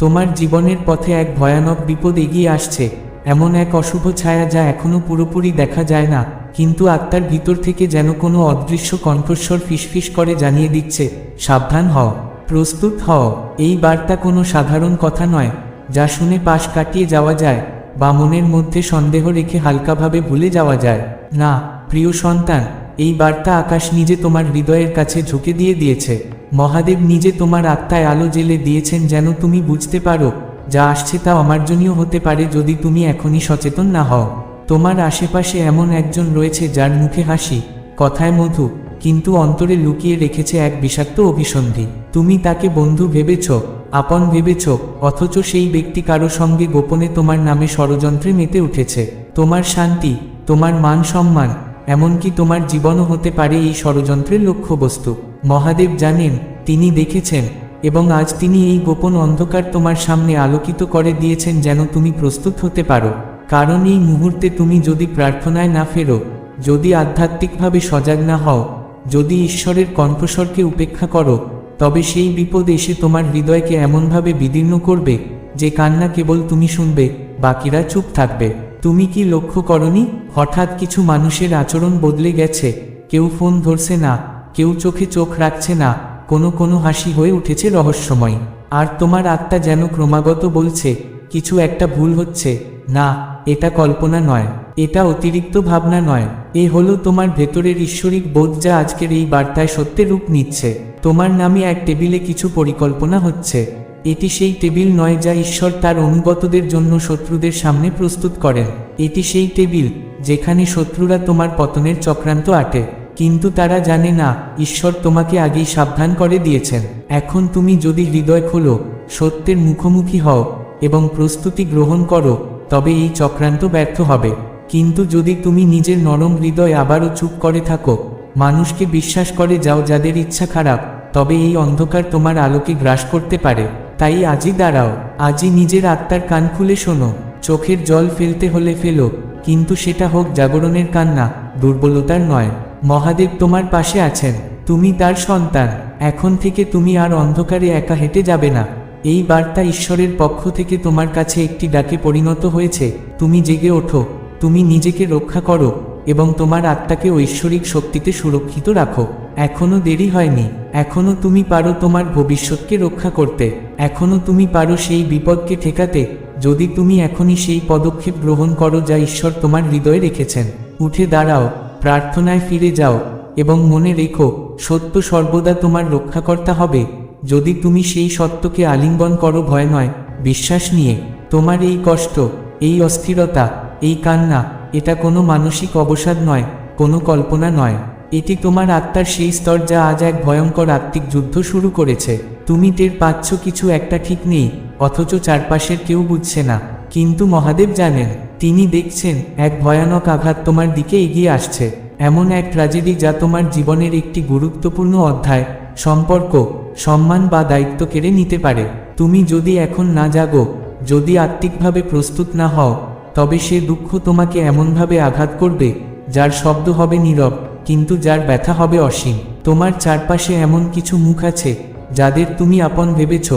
তোমার জীবনের পথে এক ভয়ানক বিপদ এগিয়ে আসছে, এমন এক অশুভ ছায়া যা এখনও পুরোপুরি দেখা যায় না, কিন্তু আত্মার ভিতর থেকে যেন কোনো অদৃশ্য কণ্ঠস্বর ফিসফিস করে জানিয়ে দিচ্ছে, সাবধান হও, প্রস্তুত হও। এই বার্তা কোনো সাধারণ কথা নয়, যা শুনে পাশ কাটিয়ে যাওয়া যায়, বা মনের মধ্যে সন্দেহ রেখে হালকাভাবে ভুলে যাওয়া যায়। না, প্রিয় সন্তান এই বার্তা আকাশ নিজে তোমার হৃদয়ের কাছে ঝুঁকে দিয়ে দিয়েছে। মহাদেব নিজে তোমার আত্মায় আলো জেলে দিয়েছেন যেন তুমি বুঝতে পারো, যা আসছে তা অমার্জনীয় হতে পারে যদি তুমি এখনই সচেতন না হও। তোমার আশেপাশে এমন একজন রয়েছে যার মুখে হাসি, কথায় মধু, কিন্তু অন্তরে লুকিয়ে রেখেছে এক বিষাক্ত অভিসন্ধি। তুমি তাকে বন্ধু ভেবেছ, আপন ভেবেছ, অথচ সেই ব্যক্তি কারও সঙ্গে গোপনে তোমার নামে ষড়যন্ত্রে মেতে উঠেছে। তোমার শান্তি, তোমার মান সম্মান এমনকি তোমার জীবনও হতে পারে এই ষড়যন্ত্রের লক্ষ্যবস্তু। মহাদেব জানেন, তিনি দেখেছেন, এবং আজ তিনি এই গোপন অন্ধকার তোমার সামনে আলোকিত করে দিয়েছেন যেন তুমি প্রস্তুত হতে পারো। কারণ এই মুহূর্তে তুমি যদি প্রার্থনায় না ফেরো, যদি আধ্যাত্মিকভাবে সজাগ না হও, যদি ঈশ্বরের কণ্ঠস্বরকে উপেক্ষা করো, তবে সেই বিপদ এসে তোমার হৃদয়কে এমনভাবে বিদীর্ণ করবে যে কান্না কেবল তুমি শুনবে, বাকিরা চুপ থাকবে। তুমি কি লক্ষ্য করনি? হঠাৎ কিছু মানুষের আচরণ বদলে গেছে। কেউ ফোন ধরছে না, কেউ চোখে চোখ রাখছে না, কোনো কোনো হাসি হয়ে উঠেছে রহস্যময়। আর তোমার আত্মা যেন ক্রমাগত বলছে, কিছু একটা ভুল হচ্ছে। না, এটা কল্পনা নয়, এটা অতিরিক্ত ভাবনা নয়। এ হলো তোমার ভেতরের ঈশ্বরিক বোধ যা আজকের এই বার্তায় সত্যের রূপ নিচ্ছে। তোমার নামে এক টেবিলে কিছু পরিকল্পনা হচ্ছে। এটি সেই টেবিল নয় যা ঈশ্বর তার অনুগতদের জন্য শত্রুদের সামনে প্রস্তুত করেন। এটি সেই টেবিল যেখানে শত্রুরা তোমার পতনের চক্রান্ত আটে। কিন্তু তারা জানে না, ঈশ্বর তোমাকে আগেই সাবধান করে দিয়েছেন। এখন তুমি যদি হৃদয় খোলো, সত্যের মুখোমুখি হও এবং প্রস্তুতি গ্রহণ করো, তবে এই চক্রান্ত ব্যর্থ হবে। কিন্তু যদি তুমি নিজের নরম হৃদয় আবারও চুপ করে থাকো, মানুষকে বিশ্বাস করে যাও যাদের ইচ্ছা খারাপ, তবে এই অন্ধকার তোমার আলোকে গ্রাস করতে পারে। তাই আজই দাঁড়াও, আজই নিজের আত্মার কান খুলে শোনো, চোখের জল ফেলতে হলে ফেলো, কিন্তু সেটা হোক জাগরণের কান্না দুর্বলতার নয়। মহাদেব তোমার পাশে আছেন, তুমি তার সন্তান, এখন থেকে তুমি আর অন্ধকারে একা হেঁটে যাবে না। এই বার্তা ঈশ্বরের পক্ষ থেকে তোমার কাছে একটি ডাকে পরিণত হয়েছে, তুমি জেগে ওঠো, তুমি নিজেকে রক্ষা করো, এবং তোমার আত্মাকে ঐশ্বরিক শক্তিতে সুরক্ষিত রাখো। এখনও দেরি হয়নি। এখনও তুমি পারো তোমার ভবিষ্যৎকে রক্ষা করতে। এখনও তুমি পারো সেই বিপদকে ঠেকাতে। যদি তুমি এখনই সেই পদক্ষেপ গ্রহণ করো যা ঈশ্বর তোমার হৃদয়ে রেখেছেন। উঠে দাঁড়াও, প্রার্থনায় ফিরে যাও এবং মনে রেখো, সত্য সর্বদা তোমার রক্ষাকর্তা হবে। যদি তুমি সেই সত্যকে আলিঙ্গন করো ভয় নয়, বিশ্বাস নিয়ে, তোমার এই কষ্ট, এই অস্থিরতা, এই কান্না, এটা কোনো মানসিক অবসাদ নয়, কোনো কল্পনা নয়। এটি তোমার আত্মার সেই স্তর যা আজ এক ভয়ঙ্কর আত্মিক যুদ্ধ শুরু করেছে। তুমি টের পাচ্ছ কিছু একটা ঠিক নেই, অথচ চারপাশের কেউ বুঝছে না। কিন্তু মহাদেব জানেন, তিনি দেখছেন, এক ভয়ানক আঘাত তোমার দিকে এগিয়ে আসছে। এমন এক ট্র্যাজেডি যা তোমার জীবনের একটি গুরুত্বপূর্ণ অধ্যায়। সম্পর্ক, সম্মান বা দায়িত্ব কেড়ে নিতে পারে। তুমি যদি এখন না জাগো, যদি আত্মিকভাবে প্রস্তুত না হও, তবে সে দুঃখ তোমাকে এমনভাবে আঘাত করবে, যার শব্দ হবে নীরব। কিন্তু যার ব্যথা হবে অসীম। তোমার চারপাশে এমন কিছু মুখ আছে, যাদের তুমি আপন ভেবেছ,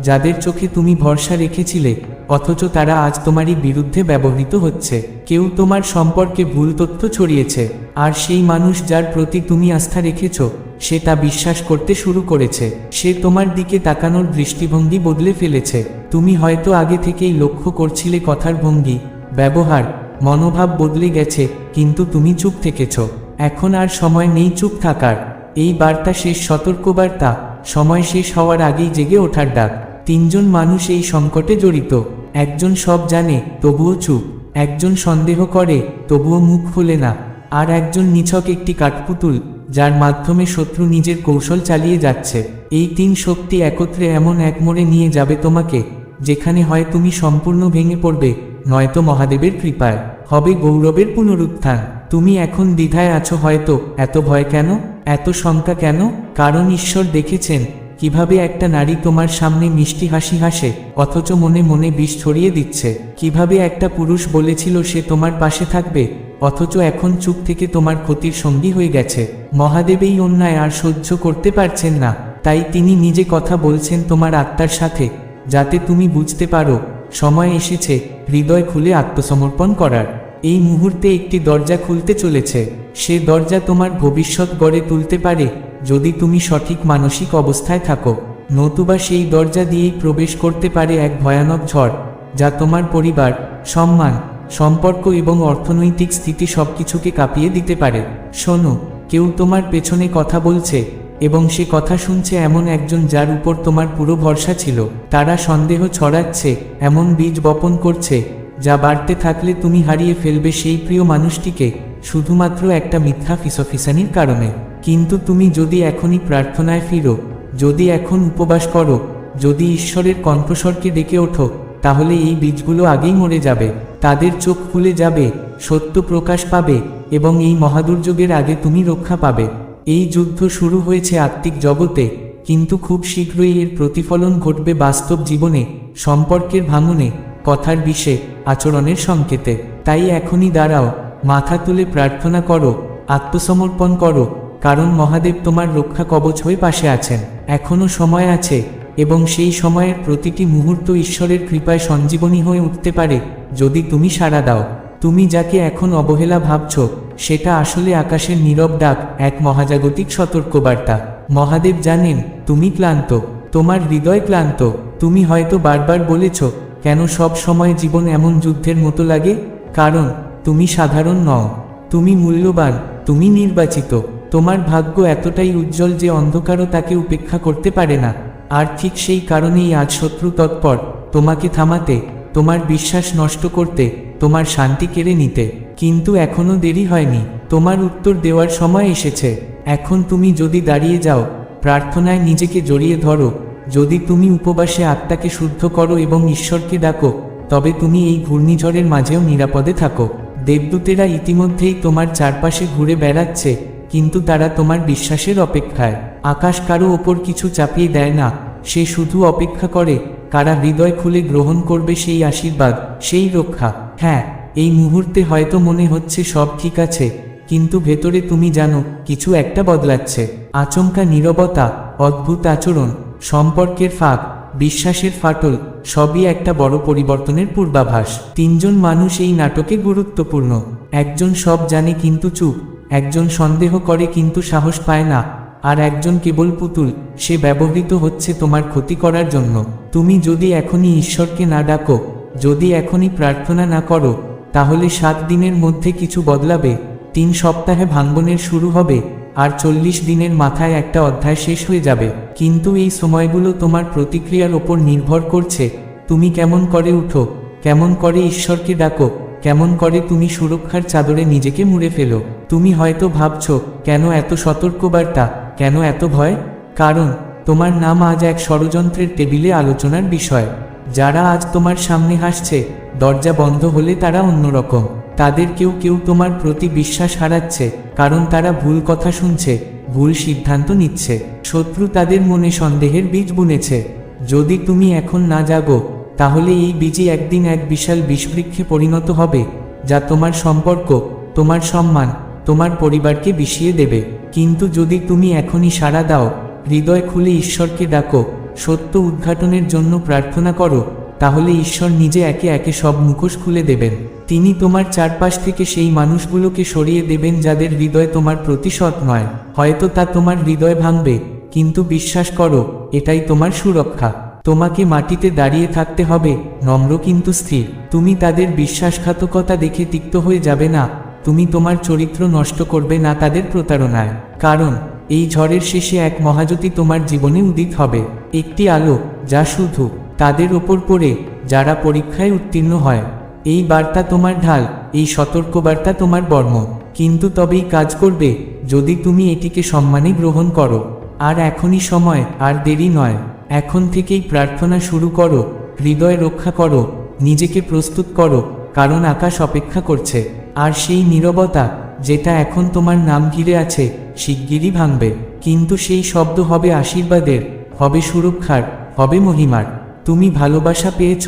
যাদের চোখে তুমি ভরসা রেখেছিলে, অথচ তারা আজ তোমারই বিরুদ্ধে ব্যবহৃত হচ্ছে। কেউ তোমার সম্পর্কে ভুল তথ্য ছড়িয়েছে, আর সেই মানুষ যার প্রতি তুমি আস্থা রেখেছ, সে তা বিশ্বাস করতে শুরু করেছে। সে তোমার দিকে তাকানোর দৃষ্টিভঙ্গি বদলে ফেলেছে। তুমি হয়তো আগে থেকেই লক্ষ্য করছিলে কথার ভঙ্গি, ব্যবহার, মনোভাব বদলে গেছে, কিন্তু তুমি চুপ থেকেছ। এখন আর সময় নেই চুপ থাকার। এই বার্তা শেষ সতর্কবার্তা। সময় শেষ হওয়ার আগেই জেগে ওঠার ডাক। তিনজন মানুষ এই সংকটে জড়িত। একজন সব জানে, তবুও চুপ। একজন সন্দেহ করে, তবুও মুখ খুলে না। আর একজন নিছক একটি কাঠপুতুল, যার মাধ্যমে শত্রু নিজের কৌশল চালিয়ে যাচ্ছে। এই তিন শক্তি একত্রে এমন এক মোড়ে নিয়ে যাবে তোমাকে, যেখানে হয় তুমি সম্পূর্ণ ভেঙে পড়বে, নয়তো মহাদেবের কৃপায়। হবে গৌরবের পুনরুত্থান। তুমি এখন দ্বিধায় আছো হয়তো। এত ভয় কেন? এত শঙ্কা কেন? কারণ ঈশ্বর দেখেছেন, কীভাবে একটা নারী তোমার সামনে মিষ্টি হাসি হাসে, অথচ মনে মনে বিষ ছড়িয়ে দিচ্ছে। কীভাবে একটা পুরুষ বলেছিল সে তোমার পাশে থাকবে, অথচ এখন চুপ থেকে তোমার ক্ষতির সঙ্গী হয়ে গেছে। মহাদেব এই অন্যায় আর সহ্য করতে পারছেন না, তাই তিনি নিজে কথা বলছেন তোমার আত্মার সাথে, যাতে তুমি বুঝতে পারো সময় এসেছে, হৃদয় খুলে আত্মসমর্পণ করার। এই মুহূর্তে একটি দরজা খুলতে চলেছে। সে দরজা তোমার ভবিষ্যৎ গড়ে তুলতে পারে, যদি তুমি সঠিক মানসিক অবস্থায় থাকো। নতুবা সেই দরজা দিয়েই প্রবেশ করতে পারে এক ভয়ানক ঝড়, যা তোমার পরিবার, সম্মান, সম্পর্ক এবং অর্থনৈতিক স্থিতি সবকিছুকে কাঁপিয়ে দিতে পারে। শোনো, কেউ তোমার পেছনে কথা বলছে এবং সে কথা শুনছে এমন একজন যার উপর তোমার পুরো ভরসা ছিল। তারা সন্দেহ ছড়াচ্ছে, এমন বীজ বপন করছে, যা বাড়তে থাকলে তুমি হারিয়ে ফেলবে সেই প্রিয় মানুষটিকে, শুধুমাত্র একটা মিথ্যা ফিসফিসানির কারণে। কিন্তু তুমি যদি এখনই প্রার্থনায় ফিরো, যদি এখন উপবাস করো, যদি ঈশ্বরের কণ্ঠস্বরকে ডেকে ওঠো, তাহলে এই বীজগুলো আগেই মরে যাবে, তাদের চোখ খুলে যাবে, সত্য প্রকাশ পাবে, এবং এই মহাদুর্যোগের আগে তুমি রক্ষা পাবে। এই যুদ্ধ শুরু হয়েছে আত্মিক জগতে, কিন্তু খুব শীঘ্রই এর প্রতিফলন ঘটবে বাস্তব জীবনে, সম্পর্কের ভাঙনে, কথার বিষে, আচরণের সংকেতে। তাই এখনই দাঁড়াও, মাথা তুলে প্রার্থনা করো, আত্মসমর্পণ করো, কারণ মহাদেব তোমার রক্ষা কবচ হয়ে পাশে আছেন। এখনও সময় আছে, এবং সেই সময়ের প্রতিটি মুহূর্ত ঈশ্বরের কৃপায় সঞ্জীবনী হয়ে উঠতে পারে, যদি তুমি সাড়া দাও। তুমি যাকে এখন অবহেলা ভাবছ সেটা আসলে আকাশের নীরব ডাক, এক মহাজাগতিক সতর্কবার্তা। মহাদেব জানেন, তুমি ক্লান্ত, তোমার হৃদয় ক্লান্ত, তুমি হয়তো বারবার বলেছ, কেন সব সময় জীবন এমন যুদ্ধের মতো লাগে? কারণ, তুমি সাধারণ নও, তুমি মূল্যবান, তুমি নির্বাচিত, তোমার ভাগ্য এতটাই উজ্জ্বল যে অন্ধকারও তাকে উপেক্ষা করতে পারে না। আর ঠিক সেই কারণেই আজ শত্রু তৎপর, তোমাকে থামাতে, তোমার বিশ্বাস নষ্ট করতে তোমার শান্তি কেড়ে নিতে। কিন্তু এখনও দেরি হয়নি। তোমার উত্তর দেওয়ার সময় এসেছে। এখন তুমি যদি দাঁড়িয়ে যাও, প্রার্থনায় নিজেকে জড়িয়ে ধরো। যদি তুমি উপবাসে আত্মাকে শুদ্ধ করো এবং ঈশ্বরকে ডাকো, তবে তুমি এই ঘূর্ণিঝড়ের মাঝেও নিরাপদে থাকো। দেবদূতেরা ইতিমধ্যেই তোমার চারপাশে ঘুরে বেড়াচ্ছে, কিন্তু তারা তোমার বিশ্বাসের অপেক্ষায়। আকাশ কারও ওপর কিছু চাপিয়ে দেয় না। সে শুধু অপেক্ষা করে, কারা হৃদয় খুলে গ্রহণ করবে সেই আশীর্বাদ, সেই রক্ষা। হ্যাঁ এই মুহূর্তে হয়তো মনে হচ্ছে সব ঠিক আছে, কিন্তু ভেতরে তুমি জানো, কিছু একটা বদলাচ্ছে। আচমকা নীরবতা, অদ্ভুত আচরণ, সম্পর্কের ফাঁক, বিশ্বাসের ফাটল, সবই একটা বড় পরিবর্তনের পূর্বাভাস। তিনজন মানুষ এই নাটকে গুরুত্বপূর্ণ। একজন সব জানে কিন্তু চুপ, একজন সন্দেহ করে কিন্তু সাহস পায় না, আর একজন কেবল পুতুল, সে ব্যবহৃত হচ্ছে তোমার ক্ষতি করার জন্য। তুমি যদি এখনই ঈশ্বরকে না ডাকো যদি এখনই প্রার্থনা না করো, তাহলে সাত দিনের মধ্যে কিছু বদলাবে, তিন সপ্তাহে ভাঙ্গনের শুরু হবে, আর চল্লিশ দিনের মাথায় একটা অধ্যায় শেষ হয়ে যাবে। কিন্তু এই সময়গুলো তোমার প্রতিক্রিয়ার ওপর নির্ভর করছে। তুমি কেমন করে উঠো, কেমন করে ঈশ্বরকে ডাকো, কেমন করে তুমি সুরক্ষার চাদরে নিজেকে মুড়ে ফেলো। তুমি হয়তো ভাবছ, কেন এত সতর্কবার্তা, কেন এত ভয়? কারণ, তোমার নাম আজ এক ষড়যন্ত্রের টেবিলে আলোচনার বিষয়। যারা আজ তোমার সামনে হাসছে, দরজা বন্ধ হলে তারা অন্যরকম। তাদের কেউ কেউ তোমার প্রতি বিশ্বাস হারাচ্ছে, কারণ তারা ভুল কথা শুনছে, ভুল সিদ্ধান্ত নিচ্ছে। শত্রু তাদের মনে সন্দেহের বীজ বুনেছে। যদি তুমি এখন না জাগো, তাহলে এই বীজই একদিন এক বিশাল বিষবৃক্ষে পরিণত হবে, যা তোমার সম্পর্ক, তোমার সম্মান, তোমার পরিবারকে বিষিয়ে দেবে। কিন্তু যদি তুমি এখনই সাড়া দাও, হৃদয় খুলে ঈশ্বরকে ডাকো সত্য উদ্ঘাটনের জন্য প্রার্থনা করো, তাহলে ঈশ্বর নিজে একে একে সব মুখোশ খুলে দেবেন। তিনি তোমার চারপাশ থেকে সেই মানুষগুলোকে সরিয়ে দেবেন যাদের হৃদয় তোমার প্রতি সৎ নয়। হয়তো তা তোমার হৃদয় ভাঙবে, কিন্তু বিশ্বাস করো, এটাই তোমার সুরক্ষা। তোমাকে মাটিতে দাঁড়িয়ে থাকতে হবে, নম্র কিন্তু স্থির। তুমি তাদের বিশ্বাসঘাতকতা দেখে তিক্ত হয়ে যাবে না। তুমি তোমার চরিত্র নষ্ট করবে না তাদের প্রতারণায়। কারণ এই ঝড়ের শেষে এক মহাজ্যোতি তোমার জীবনে উদিত হবে। একটি আলো, যা শুধু তাদের ওপর পড়ে, যারা পরীক্ষায় উত্তীর্ণ হয়। এই বার্তা তোমার ঢাল, এই সতর্কবার্তা তোমার বর্ম। কিন্তু তবেই কাজ করবে, যদি তুমি এটিকে সম্মানে গ্রহণ করো। আর এখনই সময়, আর দেরি নয়। এখন থেকেই প্রার্থনা শুরু করো, হৃদয় রক্ষা করো, নিজেকে প্রস্তুত করো, কারণ আকাশ অপেক্ষা করছে। আর সেই নীরবতা, যেটা এখন তোমার নাম ঘিরে আছে শিগগিরই ভাঙবে। কিন্তু সেই শব্দ হবে আশীর্বাদের, হবে সুরক্ষার, হবে মহিমার। তুমি ভালোবাসা পেয়েছ,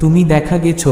তুমি দেখা গেছ,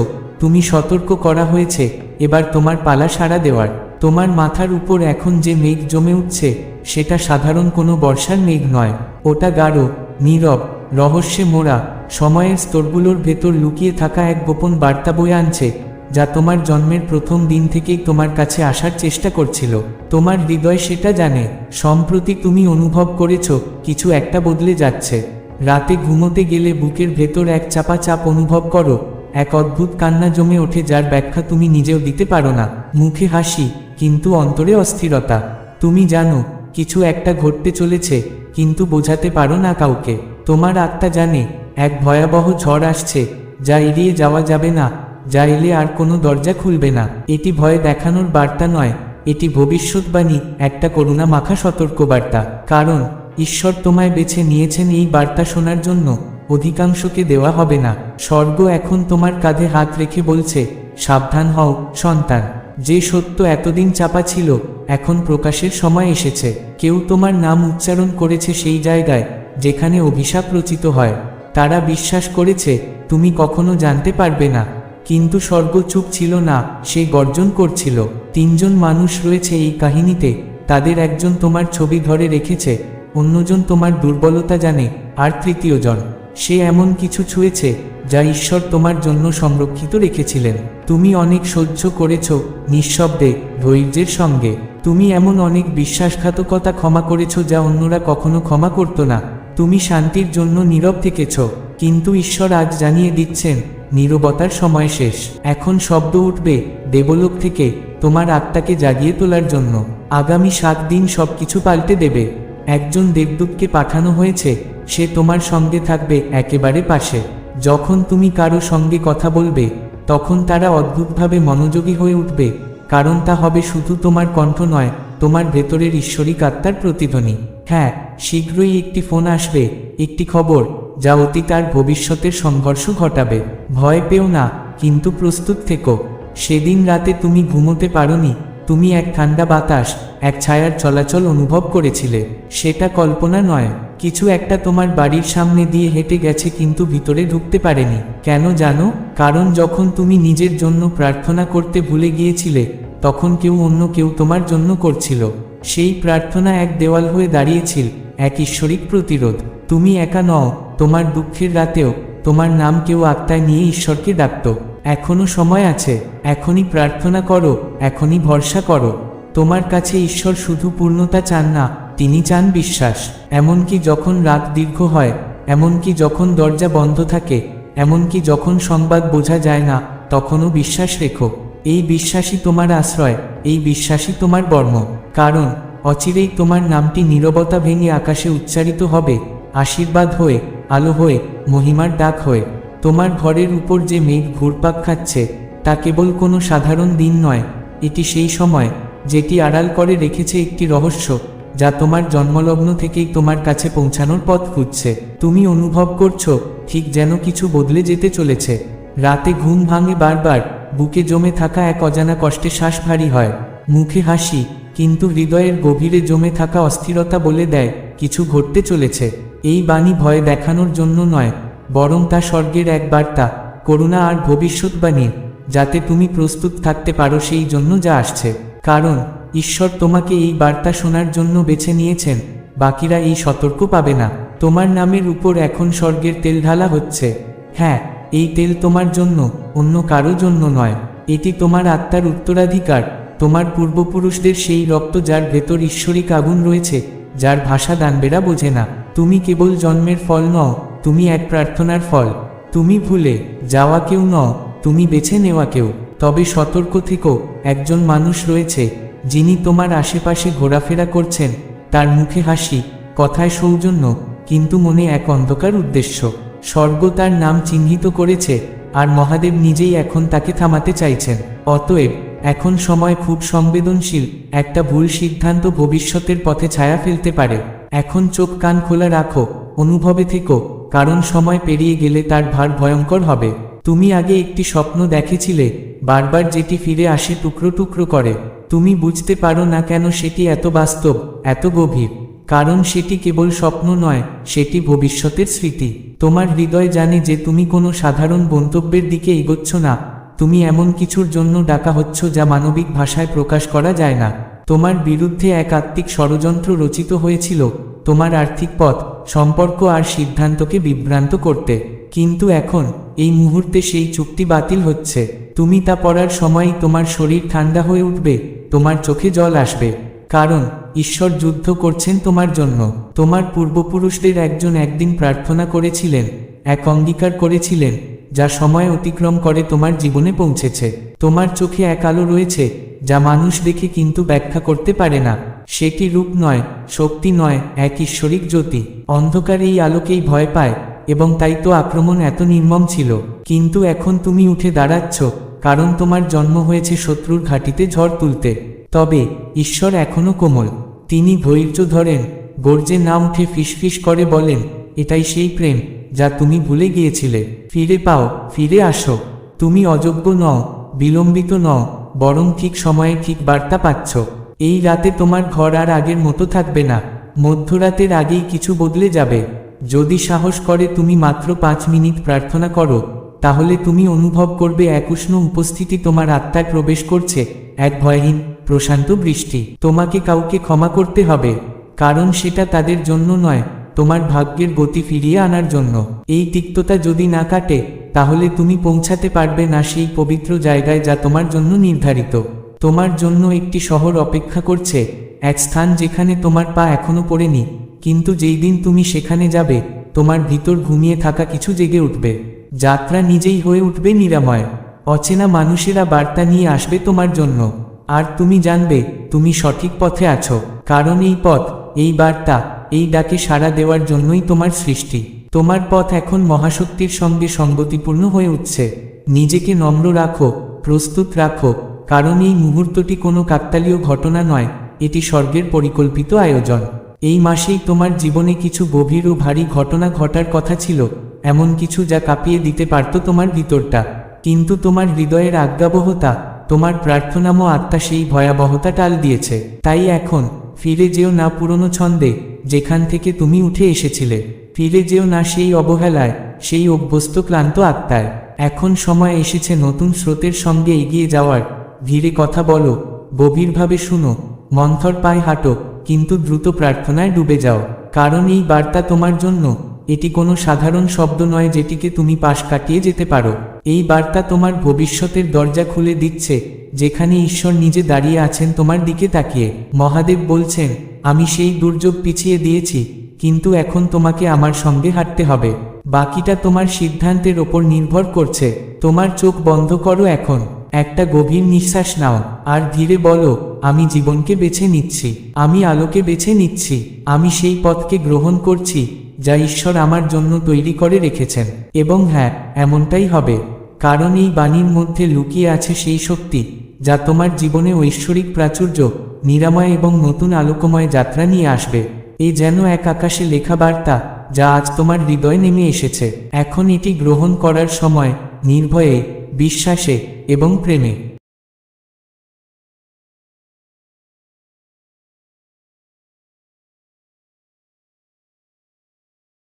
তুমি সতর্ক করা হয়েছে, এবার তোমার পালা সাড়া দেওয়ার। তোমার মাথার উপর এখন যে মেঘ জমে উঠছে, সেটা সাধারণ কোনো বর্ষার মেঘ নয়। ওটা গাঢ়, নীরব, রহস্যে মোড়া, সময়ের স্তরগুলোর ভেতর লুকিয়ে থাকা এক গোপন বার্তা বয়ে আনছে। যা তোমার জন্মের প্রথম দিন থেকেই তোমার কাছে আসার চেষ্টা করছিল। তোমার হৃদয় সেটা জানে, সম্প্রতি তুমি অনুভব করেছ, কিছু একটা বদলে যাচ্ছে। রাতে ঘুমোতে গেলে বুকের ভেতর এক চাপা চাপ অনুভব করো, এক অদ্ভুত কান্না জমে ওঠে যার ব্যাখ্যা তুমি নিজেও দিতে পারো না। মুখে হাসি, কিন্তু অন্তরে অস্থিরতা। তুমি জানো, কিছু একটা ঘটতে চলেছে, কিন্তু বোঝাতে পারো না কাউকে। তোমার আত্মা জানে, এক ভয়াবহ ঝড় আসছে, যা এড়িয়ে যাওয়া যাবে না। যা এলে আর কোনো দরজা খুলবে না। এটি ভয় দেখানোর বার্তা নয়, এটি ভবিষ্যৎবাণী, একটা করুণা মাখা সতর্কবার্তা। কারণ, ঈশ্বর তোমায় বেছে নিয়েছেন এই বার্তা শোনার জন্য, অধিকাংশকে দেওয়া হবে না। স্বর্গ এখন তোমার কাঁধে হাত রেখে বলছে, সাবধান হও, সন্তান। যে সত্য এতদিন চাপা ছিল, এখন প্রকাশের সময় এসেছে। কেউ তোমার নাম উচ্চারণ করেছে সেই জায়গায়, যেখানে অভিশাপ রচিত হয়। তারা বিশ্বাস করেছে, তুমি কখনো জানতে পারবে না। কিন্তু স্বর্গ চুপ ছিল না, সে গর্জন করছিল, তিনজন মানুষ রয়েছে এই কাহিনীতে, তাদের একজন তোমার ছবি ধরে রেখেছে, অন্যজন তোমার দুর্বলতা জানে, আর তৃতীয়জন, সে এমন কিছু ছুঁয়েছে, যা ঈশ্বর তোমার জন্য সংরক্ষিত রেখেছিলেন, তুমি অনেক সহ্য করেছ, নিঃশব্দে, ধৈর্যের সঙ্গে, তুমি এমন অনেক বিশ্বাসঘাতকতা ক্ষমা করেছ যা অন্যরা কখনো ক্ষমা করত না, তুমি শান্তির জন্য নীরব থেকেছ, কিন্তু ঈশ্বর আজ জানিয়ে দিচ্ছেন নীরবতার সময় শেষ। এখন শব্দ উঠবে দেবলোক থেকে তোমার আত্মাকে জাগিয়ে তোলার জন্য। আগামী সাত দিন সবকিছু পাল্টে দেবে। একজন দেবদূতকে পাঠানো হয়েছে, সে তোমার সঙ্গে থাকবে একেবারে পাশে। যখন তুমি কারও সঙ্গে কথা বলবে, তখন তারা অদ্ভুতভাবে মনোযোগী হয়ে উঠবে, কারণ তা হবে শুধু তোমার কণ্ঠ নয়, তোমার ভেতরের ঈশ্বরিক আত্মার প্রতিধ্বনি। হ্যাঁ শীঘ্রই একটি ফোন আসবে, একটি খবর যা অতীত আর ভবিষ্যতের সংঘর্ষ ঘটাবে। ভয় পেও না, কিন্তু প্রস্তুত থেকো। সেদিন রাতে তুমি ঘুমোতে পারোনি, তুমি এক ঠান্ডা বাতাস, এক ছায়ার চলাচল অনুভব করেছিলে। সেটা কল্পনা নয়, কিছু একটা তোমার বাড়ির সামনে দিয়ে হেঁটে গেছে কিন্তু ভিতরে ঢুকতে পারেনি। কেন জানো? কারণ যখন তুমি নিজের জন্য প্রার্থনা করতে ভুলে গিয়েছিলে, তখন কেউ অন্য কেউ তোমার জন্য করছিল। সেই প্রার্থনা এক দেওয়াল হয়ে দাঁড়িয়েছিল, এক ঈশ্বরিক প্রতিরোধ। তুমি একা নও তোমার দুঃখের রাতেও তোমার নাম কেউ আত্মায় নিয়ে ঈশ্বরকে ডাকত। এখনও সময় আছে, এখনই প্রার্থনা করো, এখনই ভরসা করো। তোমার কাছে ঈশ্বর শুধু পূর্ণতা চান না, তিনি চান বিশ্বাস। এমনকি যখন রাত দীর্ঘ হয়, এমনকি যখন দরজা বন্ধ থাকে, এমনকি যখন সংবাদ বোঝা যায় না, তখনও বিশ্বাস রেখো। এই বিশ্বাসই তোমার আশ্রয়, এই বিশ্বাসই তোমার বর্ম। কারণ, অচিরেই তোমার নামটি নীরবতা ভেঙে আকাশে উচ্চারিত হবে। আশীর্বাদ হয়ে আলো হয়ে, মহিমার ডাক হয়ে, তোমার ঘরের উপর যে মেঘ ঘুরপাক খাচ্ছে, তা কেবল কোনো সাধারণ দিন নয়, এটি সেই সময়, যেটি আড়াল করে রেখেছে একটি রহস্য, যা তোমার জন্মলগ্ন থেকেই তোমার কাছে পৌঁছানোর পথ খুঁজছে। তুমি অনুভব করছ, ঠিক যেন কিছু বদলে যেতে চলেছে। রাতে ঘুম ভাঙে বারবার, বুকে জমে থাকা এক অজানা কষ্টে শ্বাস ভারী হয়। মুখে হাসি, কিন্তু হৃদয়ের গভীরে জমে থাকা অস্থিরতা বলে দেয়, কিছু ঘটতে চলেছে। এই বাণী ভয় দেখানোর জন্য নয়, বরং তা স্বর্গের এক বার্তা, করুণা আর ভবিষ্যৎবাণী যাতে তুমি প্রস্তুত থাকতে পারো সেই জন্য যা আসছে। কারণ, ঈশ্বর তোমাকে এই বার্তা শোনার জন্য বেছে নিয়েছেন, বাকিরা এই সতর্ক পাবে না। তোমার নামের উপর এখন স্বর্গের তেল ঢালা হচ্ছে। হ্যাঁ এই তেল তোমার জন্য, অন্য কারও জন্য নয়। এটি তোমার আত্মার উত্তরাধিকার, তোমার পূর্বপুরুষদের সেই রক্ত যার ভেতর ঈশ্বরিক আগুন রয়েছে, যার ভাষা দানবেরা বোঝে না। তুমি কেবল জন্মের ফল নও, তুমি এক প্রার্থনার ফল। তুমি ভুলে যাওয়া কেউ নও, তুমি বেছে নেওয়া কেউ। তবে সতর্ক থেকো, একজন মানুষ রয়েছে, যিনি তোমার আশেপাশে ঘোরাফেরা করছেন, তার মুখে হাসি, কথায় সৌজন্য, কিন্তু মনে এক অন্ধকার উদ্দেশ্য। স্বর্গ তার নাম চিহ্নিত করেছে, আর মহাদেব নিজেই এখন তাকে থামাতে চাইছেন। অতএব, এখন সময় খুব সংবেদনশীল, একটা ভুল সিদ্ধান্ত ভবিষ্যতের পথে ছায়া ফেলতে পারে। এখন চোখ কান খোলা রাখো, অনুভবে থেকো, কারণ সময় পেরিয়ে গেলে তার ভার ভয়ঙ্কর হবে। তুমি আগে একটি স্বপ্ন দেখেছিলে, বারবার যেটি ফিরে আসে টুকরো টুকরো করে। তুমি বুঝতে পারো না কেন সেটি এত বাস্তব, এত গভীর। কারণ সেটি কেবল স্বপ্ন নয়, সেটি ভবিষ্যতের স্মৃতি। তোমার হৃদয় জানে যে তুমি কোনো সাধারণ গন্তব্যের দিকে এগোচ্ছ না। তুমি এমন কিছুর জন্য ডাকা হচ্ছ যা মানবিক ভাষায় প্রকাশ করা যায় না। তোমার বিরুদ্ধে এক আত্মিক ষড়যন্ত্র রচিত হয়েছিল, তোমার আর্থিক পথ, সম্পর্ক আর সিদ্ধান্তকে বিভ্রান্ত করতে। কিন্তু এখন, এই মুহূর্তে সেই চুক্তি বাতিল হচ্ছে। তুমি তা পড়ার সময়ই তোমার শরীর ঠান্ডা হয়ে উঠবে, তোমার চোখে জল আসবে। কারণ, ঈশ্বর যুদ্ধ করছেন তোমার জন্য। তোমার পূর্বপুরুষদের একজন একদিন প্রার্থনা করেছিলেন, এক অঙ্গীকার করেছিলেন যা সময় অতিক্রম করে তোমার জীবনে পৌঁছেছে। তোমার চোখে এক আলো রয়েছে, যা মানুষ দেখে কিন্তু ব্যাখ্যা করতে পারে না। সেটি রূপ নয়, শক্তি নয়, এক ঈশ্বরিক জ্যোতি। অন্ধকার এই আলোকেই ভয় পায়, এবং তাই তো আক্রমণ এত নির্মম ছিল। কিন্তু এখন তুমি উঠে দাঁড়াচ্ছ, কারণ তোমার জন্ম হয়েছে শত্রুর ঘাটিতে ঝড় তুলতে। তবে, ঈশ্বর এখনও কোমল। তিনি ধৈর্য ধরেন, গর্জে না উঠে ফিসফিস করে বলেন, এটাই সেই প্রেম। যা তুমি ভুলে গিয়েছিলে। ফিরে পাও, ফিরে আসো। তুমি অযোগ্য নও, বিলম্বিত নও, বরং ঠিক সময়ে ঠিক বার্তা পাচ্ছ। এই রাতে তোমার ঘর আর আগের মতো থাকবে না। মধ্যরাতের আগেই কিছু বদলে যাবে। যদি সাহস করে তুমি মাত্র পাঁচ মিনিট প্রার্থনা করো, তাহলে তুমি অনুভব করবে এক উষ্ণ উপস্থিতি তোমার আত্মায় প্রবেশ করছে, এক ভয়হীন, প্রশান্ত বৃষ্টি। তোমাকে কাউকে ক্ষমা করতে হবে, কারণ সেটা তাদের জন্য নয়। তোমার ভাগ্যের গতি ফিরিয়ে আনার জন্য। এই তিক্ততা যদি না কাটে, তাহলে তুমি পৌঁছাতে পারবে না সেই পবিত্র জায়গায় যা তোমার জন্য নির্ধারিত। তোমার জন্য একটি শহর অপেক্ষা করছে, এক স্থান যেখানে তোমার পা এখনও পড়েনি। কিন্তু যেই দিন তুমি সেখানে যাবে, তোমার ভিতর ঘুমিয়ে থাকা কিছু জেগে উঠবে। যাত্রা নিজেই হয়ে উঠবে নিরাময়। অচেনা মানুষেরা বার্তা নিয়ে আসবে তোমার জন্য। আর তুমি জানবে, তুমি সঠিক পথে আছো। কারণ এই পথ এই বার্তা, এই ডাকে সাড়া দেওয়ার জন্যই তোমার সৃষ্টি। তোমার পথ এখন মহাশক্তির সঙ্গে সঙ্গতিপূর্ণ হয়ে উঠছে। নিজেকে নম্র রাখো, প্রস্তুত রাখো, কারণ এই মুহূর্তটি কোনো কাকতালীয় ঘটনা নয়, এটি স্বর্গের পরিকল্পিত আয়োজন। এই মাসেই তোমার জীবনে কিছু গভীর ও ভারী ঘটনা ঘটার কথা ছিল, এমন কিছু যা কাঁপিয়ে দিতে পারত তোমার ভিতরটা। কিন্তু তোমার হৃদয়ের আজ্ঞাবহতা, তোমার প্রার্থনাময় আত্মা সেই ভয়াবহতা টাল দিয়েছে। তাই এখন ফিরে যেও না পুরনো ছন্দে, যেখান থেকে তুমি উঠে এসেছিলে। ফিরে যেও না সেই অবহেলায়, সেই অভ্যস্ত ক্লান্ত আত্মায়। এখন সময় এসেছে নতুন স্রোতের সঙ্গে এগিয়ে যাওয়ার। ধীরে কথা বলো, গভীরভাবে শুনো, মন্থর পায়ে হাঁটো, কিন্তু দ্রুত প্রার্থনায় ডুবে যাও। কারণ এই বার্তা তোমার জন্য এটি কোনো সাধারণ শব্দ নয় যেটিকে তুমি পাশ কাটিয়ে যেতে পারো। এই বার্তা তোমার ভবিষ্যতের দরজা খুলে দিচ্ছে, যেখানে ঈশ্বর নিজে দাঁড়িয়ে আছেন তোমার দিকে তাকিয়ে। মহাদেব বলছেন, আমি সেই দুর্যোগ পিছিয়ে দিয়েছি, কিন্তু এখন তোমাকে আমার সঙ্গে হাঁটতে হবে। বাকিটা তোমার সিদ্ধান্তের ওপর নির্ভর করছে। তোমার চোখ বন্ধ করো এখন। একটা গভীর নিঃশ্বাস নাও, আর ধীরে বলো, আমি জীবনকে বেছে নিচ্ছি। আমি আলোকে বেছে নিচ্ছি। আমি সেই পথকে গ্রহণ করছি। যা ঈশ্বর আমার জন্য তৈরি করে রেখেছেন। এবং হ্যাঁ এমনটাই হবে। কারণ এই বাণীর মধ্যে লুকিয়ে আছে সেই শক্তি, যা তোমার জীবনে ঐশ্বরিক প্রাচুর্য, নিরাময় এবং নতুন আলোকময় যাত্রা নিয়ে আসবে। এ যেন এক আকাশে লেখা বার্তা, যা আজ তোমার হৃদয়ে নেমে এসেছে। এখন এটি গ্রহণ করার সময়, নির্ভয়ে, বিশ্বাসে এবং প্রেমে।